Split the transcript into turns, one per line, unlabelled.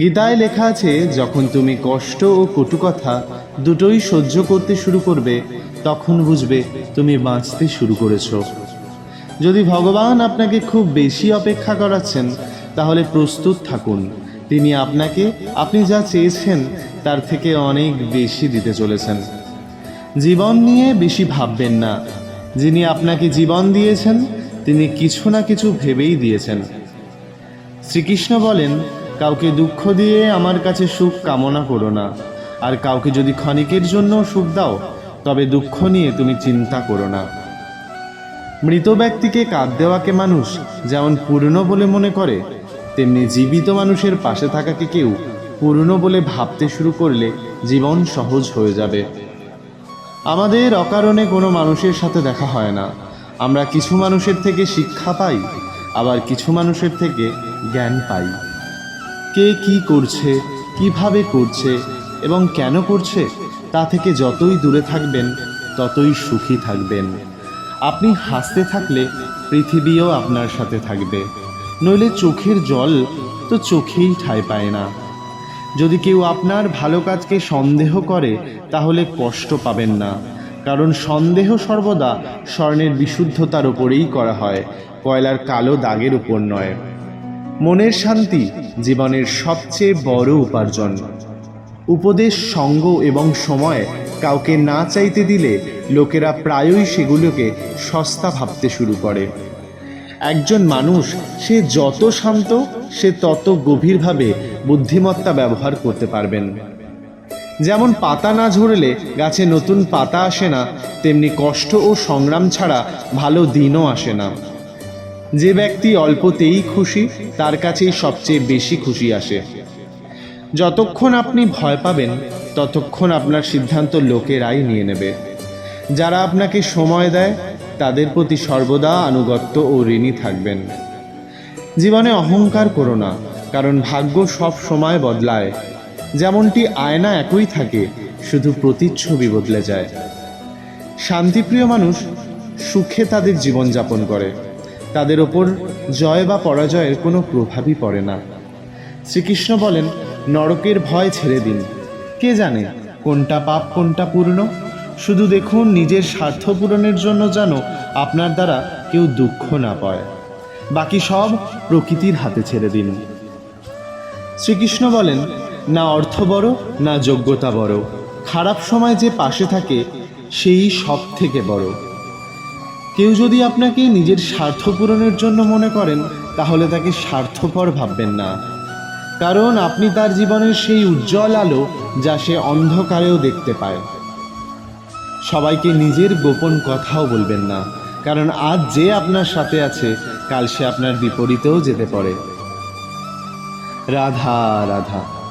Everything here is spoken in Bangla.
গীতায় লেখা আছে, যখন তুমি কষ্ট ও কটু কথা দুটোই সহ্য করতে শুরু করবে, তখন বুঝবে তুমি বাঁচতে শুরু করেছ। যদি ভগবান আপনাকে খুব বেশি অপেক্ষা করাচ্ছেন, তাহলে প্রস্তুত থাকুন। তিনি আপনাকে, আপনি যা চেয়েছেন, তার থেকে অনেক বেশি দিতে চলেছেন। জীবন নিয়ে বেশি ভাববেন না। যিনি আপনাকে জীবন দিয়েছেন, তিনি কিছু না কিছু ভেবেই দিয়েছেন। শ্রীকৃষ্ণ বলেন কাউকে দুঃখ দিয়ে আমার কাছে সুখ কামনা করো না। আর কাউকে যদি ক্ষণিকের জন্য সুখ দাও, তবে দুঃখ নিয়ে তুমি চিন্তা করো না। মৃত ব্যক্তিকে কাঁদ দেওয়াকে মানুষ যেমন পূর্ণ বলে মনে করে, তেমনি জীবিত মানুষের পাশে থাকাকে কেউ পূর্ণ বলে ভাবতে শুরু করলে জীবন সহজ হয়ে যাবে। আমাদের অকারণে কোনো মানুষের সাথে দেখা হয় না। আমরা কিছু মানুষের থেকে শিক্ষা পাই, আবার কিছু মানুষের থেকে জ্ঞান পাই। কে কি করছে, কীভাবে করছে এবং কেন করছে, তা থেকে যতই দূরে থাকবেন, ততই সুখী থাকবেন। আপনি হাসতে থাকলে পৃথিবীও আপনার সাথে থাকবে। নইলে চোখের জল তো চোখেই ঠাঁই পায় না। যদি কেউ আপনার ভালো কাজকে সন্দেহ করে, তাহলে কষ্ট পাবেন না। কারণ সন্দেহ সর্বদা স্বর্ণের বিশুদ্ধতার উপরেই করা হয়, কয়লার কালো দাগের উপর নয়। মনের শান্তি জীবনের সবচেয়ে বড় উপার্জন। উপদেশ, সঙ্গ এবং সময় কাউকে না চাইতে দিলে লোকেরা প্রায়ই সেগুলোকে সস্তা ভাবতে শুরু করে। একজন মানুষ, সে যত শান্ত, সে তত গভীরভাবে বুদ্ধিমত্তা ব্যবহার করতে পারবেন। যেমন পাতা না ঝরলে গাছে নতুন পাতা আসে না, তেমনি কষ্ট ও সংগ্রাম ছাড়া ভালো দিনও আসে না। যে ব্যক্তি অল্পতেই খুশি, তার কাছেই সবচেয়ে বেশি খুশি আসে। যতক্ষণ আপনি ভয় পাবেন, ততক্ষণ আপনার সিদ্ধান্ত লোকেরাই নিয়ে নেবে। যারা আপনাকে সময় দেয়, তাদের প্রতি সর্বদা আনুগত্য ও ঋণী থাকবেন। জীবনে অহংকার করো না, কারণ ভাগ্য সব সময় বদলায়। যেমনটি আয়না একই থাকে, শুধু প্রতিচ্ছবি বদলে যায়। শান্তিপ্রিয় মানুষ সুখে তাদের জীবনযাপন করে। তাদের ওপর জয় বা পরাজয়ের কোনো প্রভাবই পড়ে না। শ্রীকৃষ্ণ বলেন, নরকের ভয় ছেড়ে দিন। কে জানে কোনটা পাপ, কোনটা পূর্ণ? শুধু দেখুন নিজের স্বার্থ পূরণের জন্য যেন আপনার দ্বারা কেউ দুঃখ না পায়। বাকি সব প্রকৃতির হাতে ছেড়ে দিন। শ্রীকৃষ্ণ বলেন, না অর্থ বড়, না যোগ্যতা বড়। খারাপ সময় যে পাশে থাকে, সেই সব থেকে বড়। কেউ যদি আপনাকে নিজের স্বার্থ পূরণের জন্য মনে করেন, তাহলে তাকে স্বার্থপর ভাববেন না। কারণ আপনি তার জীবনের সেই উজ্জ্বল আলো যা সে অন্ধকারেও দেখতে পায়। সবাইকে নিজের গোপন কথাও বলবেন না। কারণ আজ যে আপনার সাথে আছে, কাল সে আপনার বিপরীতেও যেতে পারে। রাধা রাধা।